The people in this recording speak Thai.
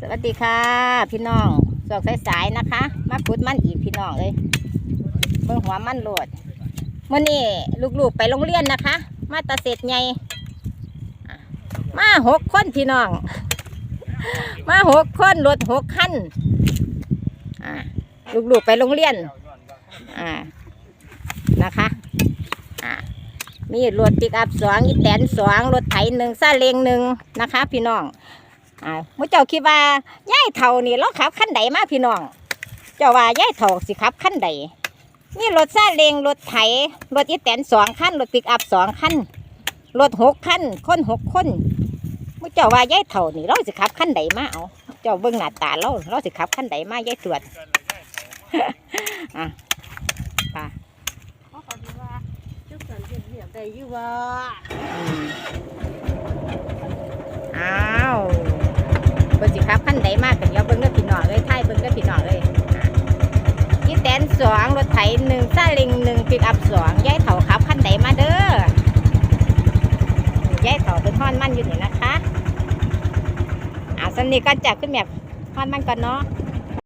สวัสดีค่ะ พี่น้องสวกสายๆนะคะ มาขุดมันอีกพี่น้องเลยเบิ่งหัวมันโหลดเมื่อนี้ลูกๆไปโรงเรียนนะคะ มาตาเสร็จไงอ่มาหกคนพี่น้อง มาหกคนรถหกคันลูกๆไปโรงเรียนนะคะมีรถปิกอัพสองอีแตนสองรถไถหนึ่งซาเลงหนึ่งนะคะ พี่น้อง อ่ามื่อเจ้าคิดว่าย่ายเท่านี่เราขับขั้นใดมาพี่น้อง เจ้าว่าย่ายเท่าสิขับขั้นใดนี่รถซาเล้งรถไถรถอีแตนสองคันรถปิกอัพสองคันรถหกคันคนหกคนมื่อเจ้าว่าย่ายเท่านี่เราสิขับขั้นใดมาเอาเจ้าเบิ่งหน้าตาเราเราสิขับขั้นใดมาย่ายตรวจอะค่ะเขาขอดูว่าจุกสันเห็นเหียบได้อยู่ว่า อืมอ้าว เบิ่งสิขับขั้นใดมากกันเดี๋ยวเบิ่งเด้อพี่น้องเลยไทยเบิ่งเด้อพี่น้องเลยอะอีแตนสองรถไถหนึ่งซาเลิงหนึ่งปิกอัพสองยายเถาขับขั้นใดมาเด้อยายเถาเป็นท่อนมั่นอยู่นี่นะคะอ่าสันีก่อนจับขึ้นแบบท่อนมั่นก่อนเนาะ